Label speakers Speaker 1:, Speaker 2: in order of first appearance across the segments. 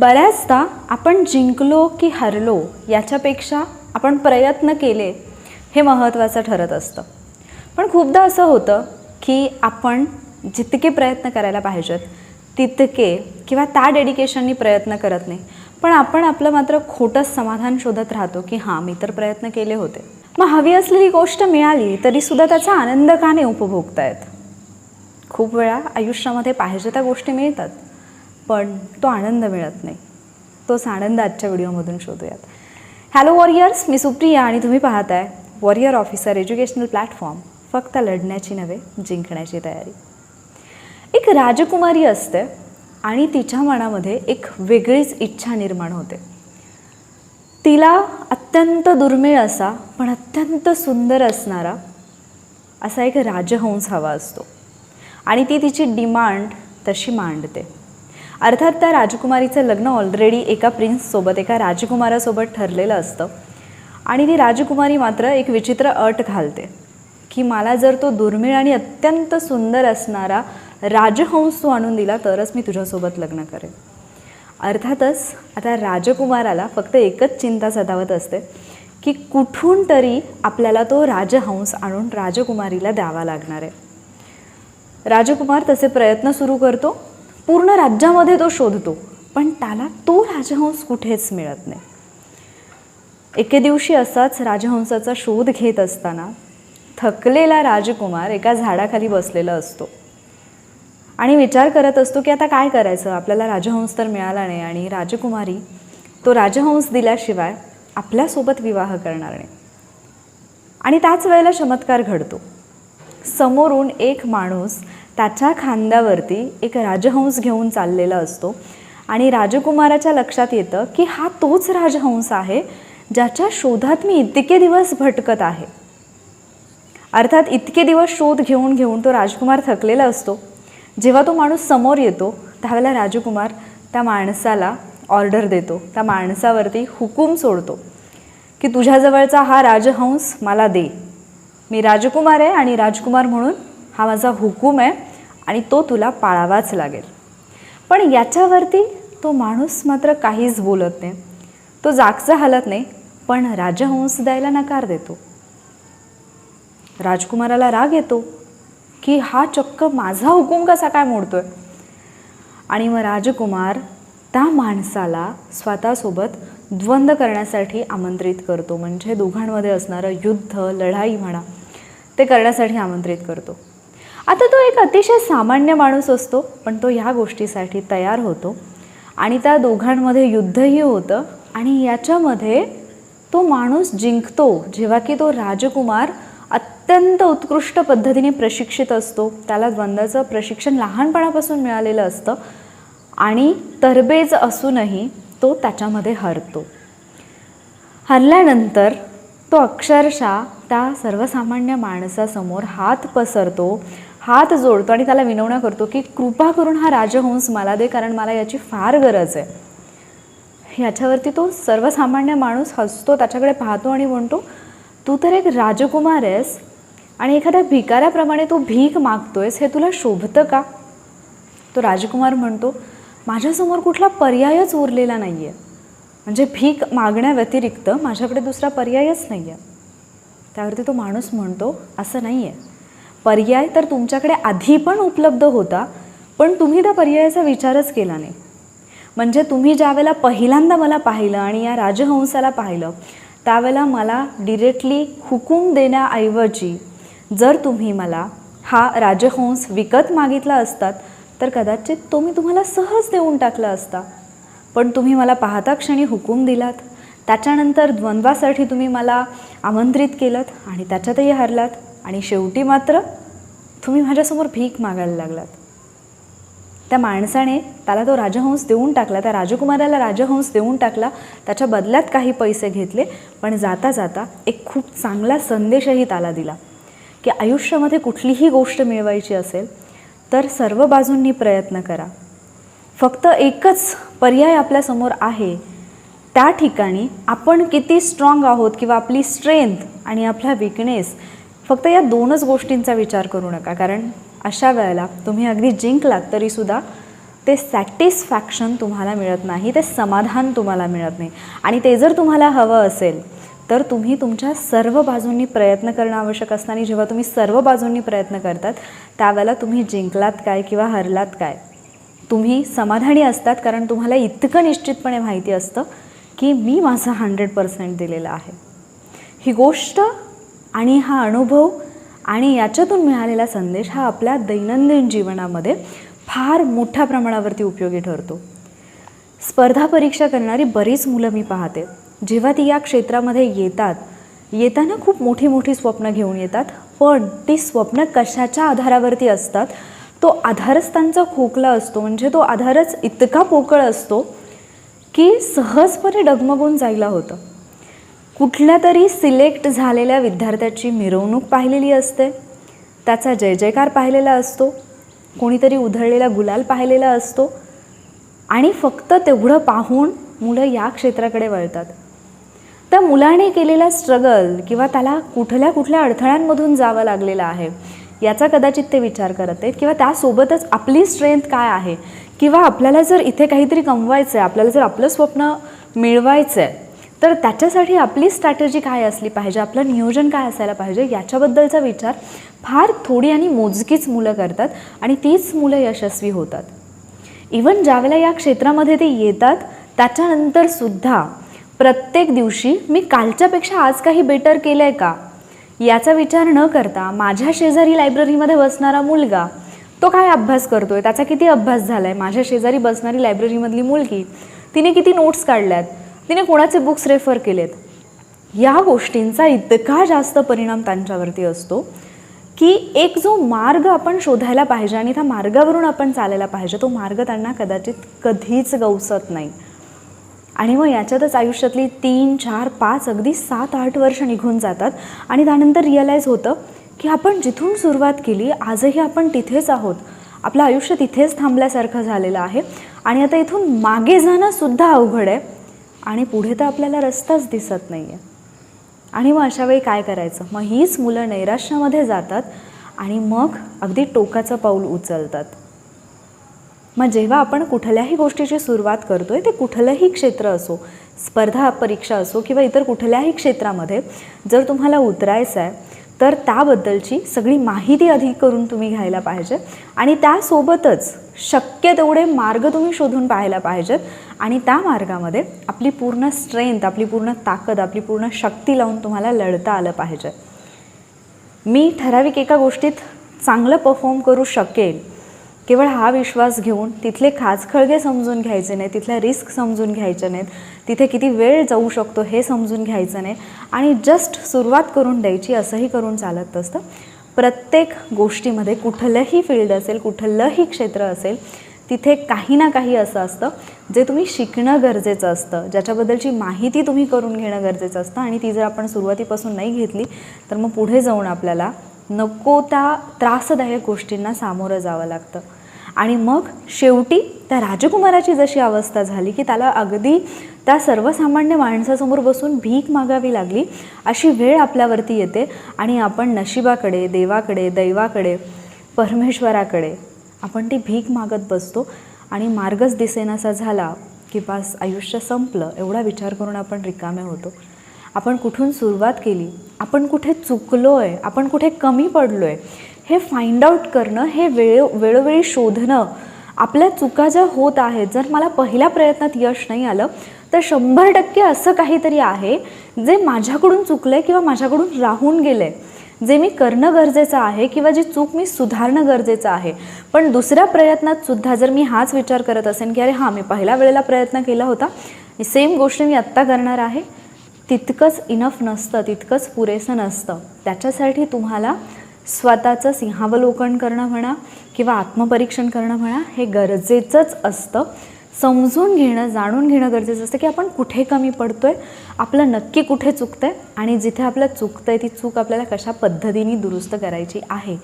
Speaker 1: बऱ्याचदा आपण जिंकलो की हरलो याच्यापेक्षा आपण प्रयत्न केले हे महत्त्वाचं ठरत असतं. पण खूपदा असं होतं की आपण जितके प्रयत्न करायला पाहिजेत तितके किंवा त्या डेडिकेशननी प्रयत्न करत नाही. पण आपण आपलं मात्र खोटंच समाधान शोधत राहतो की हां मी तर प्रयत्न केले होते. मग हवी असलेली गोष्ट मिळाली तरीसुद्धा त्याचा आनंद का नाही उपभोगतायत खूप वेळा आयुष्यामध्ये पाहिजे त्या गोष्टी मिळतात. पण तो आनंद मिळत नाही. तोच आनंद आजच्या व्हिडिओमधून शोधूयात. हॅलो वॉरियर्स मी सुप्रिया आणि तुम्ही पाहताय वॉरियर ऑफिसर एज्युकेशनल प्लॅटफॉर्म फक्त लढण्याची नव्हे जिंकण्याची तयारी. एक राजकुमारी असते आणि तिच्या मनामध्ये एक वेगळीच इच्छा निर्माण होते. तिला अत्यंत दुर्मिळ असा पण अत्यंत सुंदर असणारा असा एक राजहंस हवा असतो. आणि ती तिची डिमांड तशी मांडते. अर्थात त्या राजकुमारीचं लग्न ऑलरेडी एका प्रिन्ससोबत एका राजकुमारासोबत ठरलेलं असतं. आणि ती राजकुमारी मात्र एक विचित्र अट घालते की मला जर तो दुर्मिळ आणि अत्यंत सुंदर असणारा राजहंस तू आणून दिला तरच मी तुझ्यासोबत लग्न करेन. अर्थातच आता राजकुमाराला फक्त एकच चिंता सतावत असते की कुठून तरी आपल्याला तो राजहंस आणून राजकुमारीला द्यावा लागणार आहे. राजकुमार तसे प्रयत्न सुरू करतो पूर्ण राज्यामध्ये तो शोधतो पण त्याला तो राजहंस कुठेच मिळत नाही. एके दिवशी असाच राजहंसाचा शोध घेत असताना थकलेला राजकुमार एका झाडाखाली बसलेला असतो. आणि विचार करत असतो की आता काय करायचं? आपल्याला राजहंस तर मिळाला नाही आणि राजकुमारी तो राजहंस दिल्याशिवाय आपल्यासोबत विवाह करणार नाही. आणि त्याच वेळेला चमत्कार घडतो. समोरून एक माणूस त्याच्या खांद्यावरती एक राजहंस घेऊन चाललेला असतो. आणि राजकुमाराच्या लक्षात येतं की हा तोच राजहंस आहे ज्याच्या शोधात मी इतके दिवस भटकत आहे. अर्थात इतके दिवस शोध घेऊन घेऊन तो राजकुमार थकलेला असतो. जेव्हा तो माणूस समोर येतो त्यावेळेला राजकुमार त्या माणसाला ऑर्डर देतो. त्या माणसावरती हुकूम सोडतो की तुझ्याजवळचा हा राजहंस मला दे. मी राजकुमार आहे आणि राजकुमार म्हणून हा माझा हुकूम आहे. आणि तो तुला पाळावाच लागेल. पण याच्यावरती तो माणूस मात्र काहीच बोलत नाही. तो जागचा हलत नाही पण राजहंस द्यायला नकार देतो. राजकुमाराला राग येतो की हा चक्क माझा हुकूम कसा काय मोडतोय? आणि मग राजकुमार त्या माणसाला स्वतःसोबत द्वंद्व करण्यासाठी आमंत्रित करतो. म्हणजे दोघांमध्ये असणारं युद्ध लढाई म्हणा ते करण्यासाठी आमंत्रित करतो. आता तो एक अतिशय सामान्य माणूस असतो पण तो ह्या गोष्टीसाठी तयार होतो. आणि त्या दोघांमध्ये युद्धही होतं आणि याच्यामध्ये तो माणूस जिंकतो जेव्हा की तो राजकुमार अत्यंत उत्कृष्ट पद्धतीने प्रशिक्षित असतो. त्याला द्वंद्वाचं प्रशिक्षण लहानपणापासून मिळालेलं असतं आणि तरबेज असूनही तो त्याच्यामध्ये हरतो. हरल्यानंतर तो अक्षरशः त्या सर्वसामान्य माणसासमोर हात पसरतो हात जोडतो आणि त्याला विनवणं करतो की कृपा करून हा राजहंस मला दे कारण मला याची फार गरज आहे. याच्यावरती तो सर्वसामान्य माणूस हसतो त्याच्याकडे पाहतो आणि म्हणतो तू तर एक राजकुमार आहेस आणि एखाद्या भिकाऱ्याप्रमाणे तू भीक मागतोयस हे तुला शोभतं का? तो राजकुमार म्हणतो माझ्यासमोर कुठला पर्यायच उरलेला नाही आहे म्हणजे भीक मागण्याव्यतिरिक्त माझ्याकडे दुसरा पर्यायच नाही आहे त्यावरती तो माणूस म्हणतो असं नाही आहे पर्याय तर तुमच्याकडे आधी पण उपलब्ध होता पण तुम्ही त्या पर्यायाचा विचारच केला नाही. म्हणजे तुम्ही ज्यावेळेला पहिल्यांदा मला पाहिलं आणि या राजहंसाला पाहिलं त्यावेळेला मला डिरेक्टली हुकूम देण्याऐवजी जर तुम्ही मला हा राजहंस विकत मागितला असतात तर कदाचित तो मी तुम्हाला सहज देऊन टाकला असता. पण तुम्ही मला पाहता क्षणी हुकूम दिलात त्याच्यानंतर द्वंद्वासाठी तुम्ही मला आमंत्रित केलं आणि त्याच्यातही हरलात. आणि शेवटी मात्र तुम्ही माझ्यासमोर भीक मागायला लागलात. त्या माणसाने त्याला तो राजहंस देऊन टाकला त्या राजकुमाराला राजहंस देऊन टाकला त्याच्या बदल्यात काही पैसे घेतले पण जाता जाता एक खूप चांगला संदेशही त्याला दिला की आयुष्यामध्ये कुठलीही गोष्ट मिळवायची असेल तर सर्व बाजूंनी प्रयत्न करा. फक्त एकच पर्याय आपल्यासमोर आहे. त्या ठिकाणी आपण किती स्ट्रॉंग आहोत किंवा आपली स्ट्रेंथ आणि आपला विकनेस फक्त या दोनच गोष्टींचा विचार करू नका कारण अशा वेळेला तुम्ही अगदी जिंकलात तरीसुद्धा ते सॅटिस्फॅक्शन तुम्हाला मिळत नाही ते समाधान तुम्हाला मिळत नाही. आणि ते जर तुम्हाला हवं असेल तर तुम्ही तुमच्या सर्व बाजूंनी प्रयत्न करणं आवश्यक असतं. आणि जेव्हा तुम्ही सर्व बाजूंनी प्रयत्न करतात त्यावेळेला तुम्ही जिंकलात काय किंवा हरलात काय? तुम्ही समाधानी असतात कारण तुम्हाला इतकं निश्चितपणे माहिती असतं की मी माझं हंड्रेड पर्सेंट दिलेलं आहे. ही गोष्ट आणि हा अनुभव आणि याच्यातून मिळालेला संदेश हा आपल्या दैनंदिन जीवनामध्ये फार मोठ्या प्रमाणावरती उपयोगी ठरतो. स्पर्धा परीक्षा करणारी बरीच मुलं मी पाहते. जेव्हा ती या क्षेत्रामध्ये येतात येताना खूप मोठी मोठी स्वप्न घेऊन येतात पण ती स्वप्न कशाच्या आधारावरती असतात? तो आधारच त्यांचा खोकला असतो म्हणजे तो आधारच इतका पोकळ असतो की सहजपणे डगमगून जायला होतं. कुठल्या तरी सिलेक्ट झालेल्या विद्यार्थ्याची मिरवणूक पाहिलेली असते. त्याचा जय जयकार पाहिलेला असतो. कोणीतरी उधळलेला गुलाल पाहिलेला असतो. आणि फक्त तेवढं पाहून मुलं या क्षेत्राकडे वळतात. त्या मुलाने केलेला स्ट्रगल किंवा त्याला कुठल्या कुठल्या अडथळ्यांमधून जावं लागलेलं आहे याचा कदाचित ते विचार करत आहेत किंवा त्यासोबतच आपली स्ट्रेंथ काय आहे? किंवा आपल्याला जर इथे काहीतरी कमवायचं आहे आपल्याला जर आपलं स्वप्न मिळवायचं आहे तर त्याच्यासाठी आपली स्ट्रॅटजी काय असली पाहिजे? आपलं नियोजन काय असायला पाहिजे? याच्याबद्दलचा विचार फार थोडी आणि मोजकीच मुलं करतात आणि तीच मुलं यशस्वी होतात. इवन ज्यावेळेला या क्षेत्रामध्ये ते येतात त्याच्यानंतर सुद्धा प्रत्येक दिवशी मी कालच्यापेक्षा आज काही बेटर केलं आहे का? याचा विचार न करता माझ्या शेजारी लायब्ररीमध्ये बसणारा मुलगा तो काय अभ्यास करतो आहे त्याचा किती अभ्यास झाला आहे माझ्या शेजारी बसणारी लायब्ररीमधली मुलगी तिने किती नोट्स काढल्यात? तिने कोणाचे बुक्स रेफर केलेत? या गोष्टींचा इतका जास्त परिणाम त्यांच्यावरती असतो की एक जो मार्ग आपण शोधायला पाहिजे आणि त्या मार्गावरून आपण चालायला पाहिजे तो मार्ग त्यांना कदाचित कधीच गवसत नाही. आणि मग याच्यातच आयुष्यातली तीन चार पाच अगदी सात आठ वर्ष निघून जातात आणि त्यानंतर रिअलाईज होतं की आपण जिथून सुरुवात केली आजही आपण तिथेच आहोत. आपलं आयुष्य तिथेच थांबल्यासारखं झालेलं आहे. आणि आता इथून मागे जाणंसुद्धा अवघड आहे. आणि पुढे तर आपल्याला रस्ताच दिसत नाही आहे आणि मग अशा वेळी काय करायचं? मग हीच मुलं नैराश्यामध्ये जातात आणि मग अगदी टोकाचं पाऊल उचलतात. मग जेव्हा आपण कुठल्याही गोष्टीची सुरुवात करतो आहे ते कुठलंही क्षेत्र असो स्पर्धा परीक्षा असो किंवा इतर कुठल्याही क्षेत्रामध्ये जर तुम्हाला उतरायचं आहे तर त्याबद्दलची सगळी माहिती अधिक करून तुम्ही घ्यायला पाहिजे. आणि त्यासोबतच शक्य तेवढे मार्ग तुम्ही शोधून पाहायला पाहिजेत आणि त्या मार्गामध्ये आपली पूर्ण स्ट्रेंथ आपली पूर्ण ताकद आपली पूर्ण शक्ती लावून तुम्हाला लढता आलं पाहिजे. मी ठराविक एका गोष्टीत चांगलं परफॉर्म करू शकेल. केवळ हा विश्वास घेऊन तिथले खाचखळगे समजून घ्यायचे नाही तिथल्या रिस्क समजून घ्यायच्या नाहीत. तिथे किती वेळ जाऊ शकतो हे समजून घ्यायचं नाही. आणि जस्ट सुरुवात करून द्यायची असंही करून चालत असतं. प्रत्येक गोष्टीमध्ये कुठलंही फील्ड असेल कुठलंही क्षेत्र असेल तिथे काही ना काही असं असतं जे तुम्ही शिकणं गरजेचं असतं. ज्याच्याबद्दलची माहिती तुम्ही करून घेणं गरजेचं असतं आणि ती जर आपण सुरुवातीपासून नाही घेतली तर मग पुढे जाऊन आपल्याला नको त्या त्रासदायक गोष्टींना सामोरं जावं लागतं. आणि मग शेवटी त्या राजकुमाराची जशी अवस्था झाली की त्याला अगदी त्या सर्वसामान्य माणसासमोर बसून भीक मागावी लागली अशी वेळ आपल्यावरती येते आणि आपण नशिबाकडे देवाकडे दैवाकडे परमेश्वराकडे आपण ती भीक मागत बसतो आणि मार्गच दिसेनासा झाला की बस आयुष्य संपलं एवढा विचार करून आपण रिकामे होतो. आपण कुठून सुरुवात केली? आपण कुठे चुकलो आहे आपण कुठे कमी पडलो आहे हे फाइंड आउट करणं हे वेळ वेळोवेळी शोधणं आपल्या चुका ज्या होत आहेत जर मला पहिल्या प्रयत्नात यश नाही आलं तर शंभर टक्के असं काहीतरी आहे जे माझ्याकडून चुकलं आहे किंवा माझ्याकडून राहून गेलं आहे जे मी करणं गरजेचं आहे किंवा जी चूक मी सुधारणं गरजेचं आहे. पण दुसऱ्या प्रयत्नात सुद्धा जर मी हाच विचार करत असेन की अरे हां मी पहिल्या वेळेला प्रयत्न केला होता सेम गोष्ट मी आत्ता करणार आहे. तितकंच इनफ नसतं तितकंच पुरेसं नसतं. त्याच्यासाठी तुम्हाला स्वतःचं सिंहावलोकन करणं म्हणा किंवा आत्मपरीक्षण करणं म्हणा हे गरजेचंच असतं. समजून घेणं जाणून घेणं गरजेचं असतं की आपण कुठे कमी पडतो आहे आपलं नक्की कुठे चुकतं आहे आणि जिथे आपलं चुकतं आहे ती चूक आपल्याला कशा पद्धतीने दुरुस्त करायची आहे.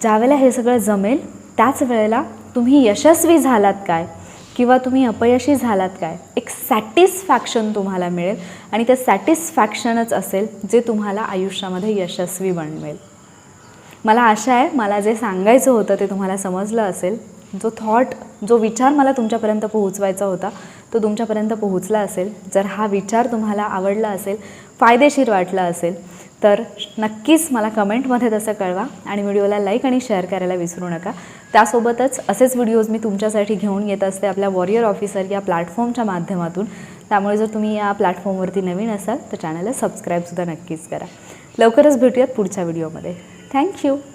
Speaker 1: ज्यावेळेला हे सगळं जमेल त्याच वेळेला तुम्ही यशस्वी झालात काय किंवा तुम्ही अपयशी झालात काय एक सॅटिस्फॅक्शन तुम्हाला मिळेल आणि ते सॅटिस्फॅक्शनच असेल जे तुम्हाला आयुष्यामध्ये यशस्वी बनवेल. मला आशा आहे मला जे सांगायचं होतं ते तुम्हाला समजलं असेल. जो थॉट जो विचार मला तुमच्यापर्यंत पोहोचवायचा होता तो तुमच्यापर्यंत पोहोचला असेल. जर हा विचार तुम्हाला आवडला असेल फायदेशीर वाटला असेल तर नक्कीच मला कमेंटमध्ये तसं कळवा आणि व्हिडिओला लाईक आणि शेअर करायला विसरू नका. त्यासोबतच असेच व्हिडिओज मी तुमच्यासाठी घेऊन येत असते आपल्या वॉरियर ऑफिसर या प्लॅटफॉर्मच्या माध्यमातून. त्यामुळे जर तुम्ही या प्लॅटफॉर्मवरती नवीन असाल तर चॅनलला सबस्क्राईबसुद्धा नक्कीच करा. लवकरच भेटूयात पुढच्या व्हिडिओमध्ये Thank you.